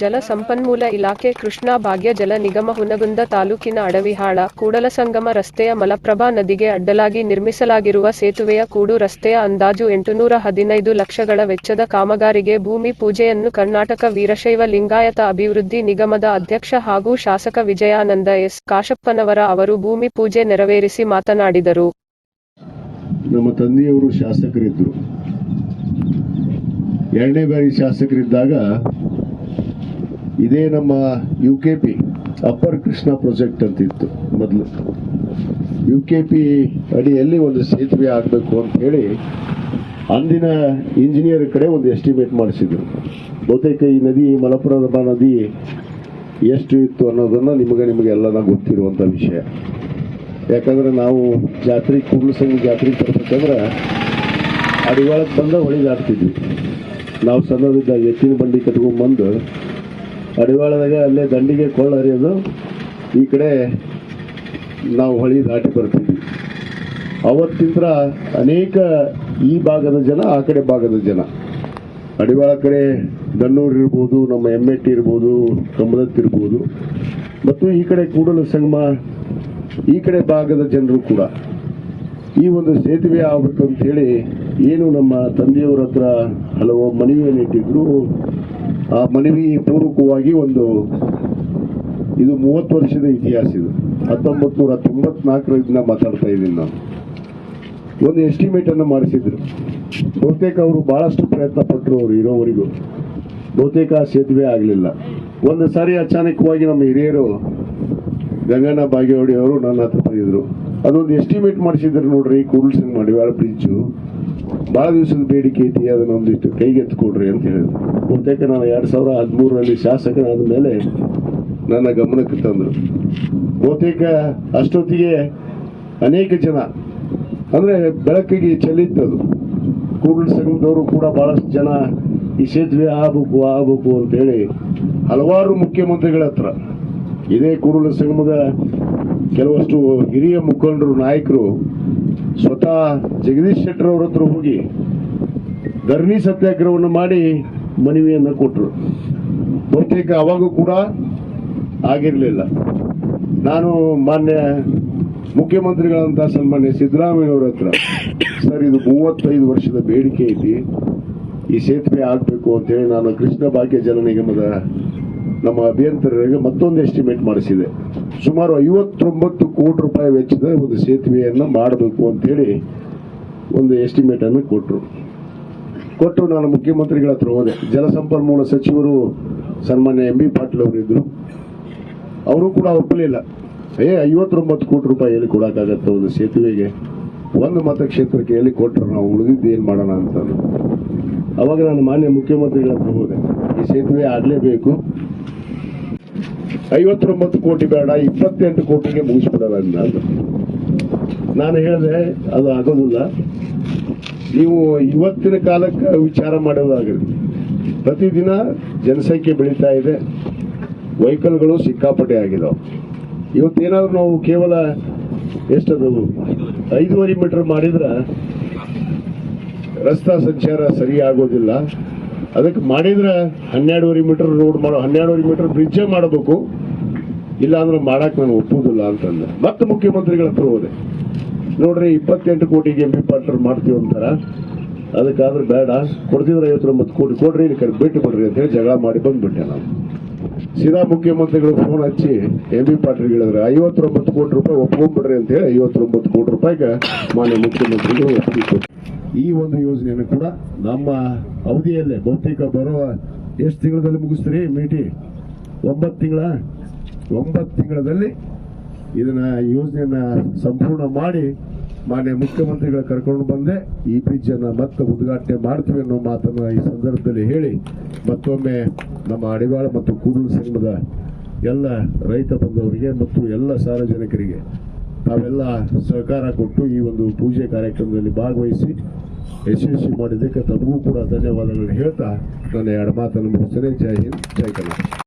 ಜಲ ಸಂಪನ್ಮೂಲ ಇಲಾಖೆ ಕೃಷ್ಣಾ ಭಾಗ್ಯ ಜಲ ನಿಗಮ ಹುನಗುಂದ ತಾಲೂಕಿನ ಅಡವಿಹಾಳ ಕೂಡಲಸಂಗಮ ರಸ್ತೆಯ ಮಲಪ್ರಭಾ ನದಿಗೆ ಅಡ್ಡಲಾಗಿ ನಿರ್ಮಿಸಲಾಗಿರುವ ಸೇತುವೆಯ ಕೂಡು ರಸ್ತೆಯ ಅಂದಾಜು ಎಂಟುನೂರ ಹದಿನೈದು ಲಕ್ಷಗಳ ವೆಚ್ಚದ ಕಾಮಗಾರಿಗೆ ಭೂಮಿ ಪೂಜೆಯನ್ನು ಕರ್ನಾಟಕ ವೀರಶೈವ ಲಿಂಗಾಯತ ಅಭಿವೃದ್ಧಿ ನಿಗಮದ ಅಧ್ಯಕ್ಷ ಹಾಗೂ ಶಾಸಕ ವಿಜಯಾನಂದ ಎಸ್. ಕಾಶಪ್ಪನವರ ಅವರು ಭೂಮಿ ಪೂಜೆ ನೆರವೇರಿಸಿ ಮಾತನಾಡಿದರು. ನಮ್ಮ ತಂದೆಯವರು ಶಾಸಕರಿದ್ದರು. ಎರಡನೇ ಬಾರಿ ಶಾಸಕರಿದ್ದಾಗ ಇದೇ ನಮ್ಮ U K P upper Krishna project ಅಂತಿತ್ತು ಮೊದಲು. ಯು ಕೆ ಪಿ ಅಡಿಯಲ್ಲಿ ಒಂದು ಸೇತುವೆ ಆಗಬೇಕು ಅಂತ ಹೇಳಿ ಅಂದಿನ ಇಂಜಿನಿಯರ್ ಕಡೆ ಒಂದು ಎಸ್ಟಿಮೇಟ್ ಮಾಡಿಸಿದ್ರು. ಬಹುತೇಕ ಈ ನದಿ, ಮಲಪ್ರಭಾ ನದಿ ಎಷ್ಟು ಇತ್ತು ಅನ್ನೋದನ್ನು ನಿಮಗೆ ನಿಮಗೆಲ್ಲ ಗೊತ್ತಿರುವಂಥ ವಿಷಯ. ಯಾಕಂದ್ರೆ ನಾವು ಜಾತ್ರೆ ಕೂಡಲ ಸಂಘ ಜಾತ್ರೆಗೆ ಬರ್ಬೇಕಂದ್ರೆ ಅಡಿವಾಳಕ್ಕೆ ಬಂದ ಹೊಳಿ ನಾವು ಸಣ್ಣದಿದ್ದ ಎತ್ತಿನ ಬಂಡಿ ಕಟ್ಕೊಂಡ್ಬಂದು ಅಡಿವಾಳದಾಗ ಅಲ್ಲೇ ದಂಡಿಗೆ ಕೊಳ್ಳ ಹರಿಯೋದು, ಈ ಕಡೆ ನಾವು ಹೊಳಿ ದಾಟಿ ಬರ್ತೀವಿ. ಅವತ್ತಿಂದ ಅನೇಕ ಈ ಭಾಗದ ಜನ, ಆ ಕಡೆ ಭಾಗದ ಜನ. ಅಡಿವಾಳ ಕಡೆ ದನ್ನೂರು ಇರ್ಬೋದು, ನಮ್ಮ ಎಮ್ಮೆಟ್ಟಿ ಇರ್ಬೋದು ಕಮಲತ್ ಇರ್ಬೋದು. ಮತ್ತು ಈ ಕಡೆ ಕೂಡಲ ಸಂಗಮ, ಈ ಕಡೆ ಭಾಗದ ಜನರು ಕೂಡ. ಈ ಒಂದು ಸೇತುವೆ ಆಗ್ಬೇಕು ಹೇಳಿ, ಏನು ನಮ್ಮ ತಂದೆಯವರ ಹತ್ರ ಹಲವು ಮನವಿಯನ್ನು ಇಟ್ಟಿದ್ರು ಆ ಮನವಿ ಪೂರ್ವಕವಾಗಿ ಒಂದು ಇದು ಮೂವತ್ತು ವರ್ಷದ ಇತಿಹಾಸ ಇದು. ಹತ್ತೊಂಬತ್ತು ನೂರ ತೊಂಬತ್ನಾಲ್ಕರಿಂದ ಮಾತಾಡ್ತಾ ಇದ್ದೀನಿ ನಾನು. ಒಂದು ಎಸ್ಟಿಮೇಟ್ ಅನ್ನು ಮಾಡಿಸಿದ್ರು. ಬಹುತೇಕ ಅವರು ಬಹಳಷ್ಟು ಪ್ರಯತ್ನ ಪಟ್ಟರು ಅವರು ಇರೋವರೆಗೂ. ಬಹುತೇಕ ಸೇತುವೆ ಆಗಲಿಲ್ಲ. ಒಂದು ಸಾರಿ ಅಚಾನಕವಾಗಿ ನಮ್ಮ ಹಿರಿಯರು ಗಂಗಣ್ಣ ಬಾಗೇವಾಡಿ ಅವರು ನನ್ನ ಹತ್ರ ಬಂದಿದ್ರು. ಅದೊಂದು ಎಸ್ಟಿಮೇಟ್ ಮಾಡಿಸಿದ್ರು ನೋಡ್ರಿ ಸಿಂಗ್ ಮಡಿವಾಳ ಬ್ರಿಡ್ಜು ಭಾಳ ದಿವಸದ ಬೇಡಿಕೆ ಐತಿ, ಅದನ್ನ ಒಂದಿಷ್ಟು ಕೈಗೆತ್ಕೊಡ್ರಿ ಅಂತ ಹೇಳಿದ್ರು. ಬಹುತೇಕ ನಾನು ಎರಡು ಸಾವಿರ ಹದಿಮೂರರಲ್ಲಿ ಶಾಸಕನಾದ ಮೇಲೆ ನನ್ನ ಗಮನಕ್ಕೆ ತಂದರು. ಬಹುತೇಕ ಅಷ್ಟೊತ್ತಿಗೆ ಅನೇಕ ಜನ, ಅಂದರೆ ಬೆಳಕಿಗೆ ಚೆಲ್ಲಿತ್ತದು ಕೂಡಲ ಸಂಘದವರು ಕೂಡ ಭಾಳಷ್ಟು ಜನ ಈ ಸೇತುವೆ ಆಗ್ಬೇಕು, ಆಗಬೇಕು ಅಂತೇಳಿ ಹಲವಾರು ಮುಖ್ಯಮಂತ್ರಿಗಳ ಹತ್ರ ಇದೇ ಕುರುಳ ಸಂಗಮದ ಕೆಲವಷ್ಟು ಹಿರಿಯ ಮುಖಂಡರು, ನಾಯಕರು, ಸ್ವತಃ ಜಗದೀಶ್ ಶೆಟ್ಟರ್ ಅವ್ರ ಹತ್ರ ಹೋಗಿ ಧರಣಿ ಸತ್ಯಾಗ್ರಹವನ್ನು ಮಾಡಿ ಮನವಿಯನ್ನು ಕೊಟ್ಟರು ಬಹುತೇಕ ಅವಾಗೂ ಕೂಡ ಆಗಿರಲಿಲ್ಲ. ನಾನು ಮಾನ್ಯ ಮುಖ್ಯಮಂತ್ರಿಗಳಂತ ಸನ್ಮಾನ್ಯ ಸಿದ್ದರಾಮಯ್ಯವ್ರ ಹತ್ರ, ಸರ್, ಇದು ಮೂವತ್ತೈದು ವರ್ಷದ ಬೇಡಿಕೆ ಐತಿ, ಈ ಸೇತುವೆ ಆಗಬೇಕು ಅಂತೇಳಿ ನಾನು ಕೃಷ್ಣ ಭಾಗ್ಯ ಜಲ ನಿಗಮದ ನಮ್ಮ ಅಭಿಯಂತರರಿಗೆ ಮತ್ತೊಂದು ಎಸ್ಟಿಮೇಟ್ ಮಾಡಿಸಿದೆ. ಸುಮಾರು ಐವತ್ತೊಂಬತ್ತು ಕೋಟಿ ರೂಪಾಯಿ ವೆಚ್ಚದ ಒಂದು ಸೇತುವೆಯನ್ನು ಮಾಡಬೇಕು ಅಂತೇಳಿ ಒಂದು ಎಸ್ಟಿಮೇಟನ್ನು ಕೊಟ್ಟರು ಕೊಟ್ಟು ನಾನು ಮುಖ್ಯಮಂತ್ರಿಗಳ ಹತ್ರ ಹೋದೆ. ಜಲಸಂಪನ್ಮೂಲ ಸಚಿವರು ಸನ್ಮಾನ್ಯ ಎಂ ಬಿ ಪಾಟೀಲ್ ಅವರಿದ್ದರು ಅವರು ಕೂಡ ಒಪ್ಪಲಿಲ್ಲ. ಏ, ಐವತ್ತೊಂಬತ್ತು ಕೋಟಿ ರೂಪಾಯಿ ಎಲ್ಲಿ ಕೊಡೋಕ್ಕಾಗತ್ತೆ ಒಂದು ಸೇತುವೆಗೆ? ಒಂದು ಮತಕ್ಷೇತ್ರಕ್ಕೆ ಎಲ್ಲಿ ಕೊಟ್ಟರು? ನಾವು ಉಳಿದಿದ್ದು ಏನು ಮಾಡೋಣ ಅಂತ ಅವಾಗ ನಾನು ಮಾನ್ಯ ಮುಖ್ಯಮಂತ್ರಿಗಳ ಹತ್ರ ಹೋದೆ. ಈ ಸೇತುವೆ ಆಗಲೇಬೇಕು. ಐವತ್ತೊಂಬತ್ತು ಕೋಟಿ ಬೇಡ, ಇಪ್ಪತ್ತೆಂಟು ಕೋಟಿಗೆ ಮುಗಿಸ್ಬಿಡೋಣ ನಾನು ನಾನು ಹೇಳಿದೆ, ಅದು ಆಗೋದಿಲ್ಲ. ನೀವು ಇವತ್ತಿನ ಕಾಲಕ್ಕೆ ವಿಚಾರ ಮಾಡೋದಾಗಲಿ, ಪ್ರತಿದಿನ ಜನಸಂಖ್ಯೆ ಬೆಳೀತಾ ಇದೆ ವೆಹಿಕಲ್ಗಳು ಸಿಕ್ಕಾಪಟ್ಟೆ ಆಗಿದಾವೆ. ಇವತ್ತೇನಾದ್ರೂ ನಾವು ಕೇವಲ ಎಷ್ಟದು ಐದೂವರೆ ಮೀಟರ್ ಮಾಡಿದ್ರೆ ರಸ್ತಾ ಸಂಚಾರ ಸರಿ ಆಗೋದಿಲ್ಲ ಅದಕ್ಕೆ ಮಾಡಿದ್ರೆ ಹನ್ನೆರಡುವರೆ ಮೀಟರ್ ರೋಡ್ ಮಾಡೋ, ಹನ್ನೆರಡುವರೆ ಮೀಟರ್ ಬ್ರಿಡ್ಜೇ ಮಾಡಬೇಕು. ಇಲ್ಲ ಅಂದ್ರೆ ಮಾಡಕ್ಕೆ ನಾನು ಒಪ್ಪುವುದಿಲ್ಲ ಅಂತಂದೆ. ಮತ್ತೆ ಮುಖ್ಯಮಂತ್ರಿಗಳ ಹತ್ರ ಹೋದೆ ನೋಡ್ರಿ, ಇಪ್ಪತ್ತೆಂಟು ಕೋಟಿಗೆ ಎಂ ಪಿ ಪಾಟ್ರ್ ಮಾಡ್ತೀವಿ ಅಂತಾರ. ಅದಕ್ಕಾದ್ರೆ ಬೇಡ. ಕೊಡ್ತಿದ್ರೆ ಐವತ್ತೊಂಬತ್ತು ಕೋಟಿ ಕೊಡ್ರಿ, ಇಲ್ಲಿ ಬಿಟ್ಟು ಬಿಡ್ರಿ ಅಂತ ಹೇಳಿ ಜಗಳ ಮಾಡಿ ಬಂದ್ಬಿಟ್ಟೆ ನಾನು. ಸೀದಾ ಮುಖ್ಯಮಂತ್ರಿಗಳು ಫೋನ್ ಹಚ್ಚಿ ಎಂ ಬಿ ಪಾಟೀಲ್ ಹೇಳಿದ್ರೆ ಐವತ್ತೊಂಬತ್ತು ಕೋಟಿ ರೂಪಾಯಿ ಒಪ್ಕೊಂಡ್ಬಿಡ್ರಿ ಅಂತ ಹೇಳಿ ಐವತ್ತೊಂಬತ್ತು ಕೋಟಿ ರೂಪಾಯಿಗೆ ಮಾನ್ಯ ಮುಖ್ಯಮಂತ್ರಿಗಳು ಒಪ್ಪಿಗೆ. ಈ ಒಂದು ಯೋಜನೆಯನ್ನು ಕೂಡ ನಮ್ಮ ಅವಧಿಯಲ್ಲೇ ಬಹುತೇಕ ಬರುವ ಎಷ್ಟು ತಿಂಗಳಲ್ಲಿ ಮುಗಿಸ್ತೀರಿ, ಮೀಟಿ? ಒಂಬತ್ತು ತಿಂಗಳ? ಒಂಬತ್ತು ತಿಂಗಳಲ್ಲಿ ಇದನ್ನ ಯೋಜನೆಯನ್ನು ಸಂಪೂರ್ಣ ಮಾಡಿ ಮಾನ್ಯ ಮುಖ್ಯಮಂತ್ರಿಗಳ ಕರ್ಕೊಂಡು ಬಂದೆ. ಈ ಬ್ರಿಡ್ಜ್ ಅನ್ನ ಮತ್ತೆ ಉದ್ಘಾಟನೆ ಮಾಡ್ತೀವಿ ಅನ್ನೋ ಮಾತನ್ನು ಈ ಸಂದರ್ಭದಲ್ಲಿ ಹೇಳಿ ಮತ್ತೊಮ್ಮೆ ನಮ್ಮ ಅಡಿವಾಳ ಮತ್ತು ಕೂಡಲು ಸಂಘದ ಎಲ್ಲ ರೈತ ಬಂಧುವರಿಗೆ ಮತ್ತು ಎಲ್ಲ ಸಾರ್ವಜನಿಕರಿಗೆ ತಾವೆಲ್ಲ ಸಹಕಾರ ಕೊಟ್ಟು ಈ ಒಂದು ಪೂಜೆ ಕಾರ್ಯಕ್ರಮದಲ್ಲಿ ಭಾಗವಹಿಸಿ ಯಶಸ್ವಿ ಮಾಡಿದ್ದಕ್ಕೆ ತಮಗೂ ಕೂಡ ಧನ್ಯವಾದಗಳನ್ನು ಹೇಳ್ತಾ ನನ್ನ ಎರಡು ಮಾತನ್ನು ಮುಗಿಸ್ತೇನೆ. ಜೈ ಹಿಂದ್, ಜೈ ಕರ್ನಾಟಕ.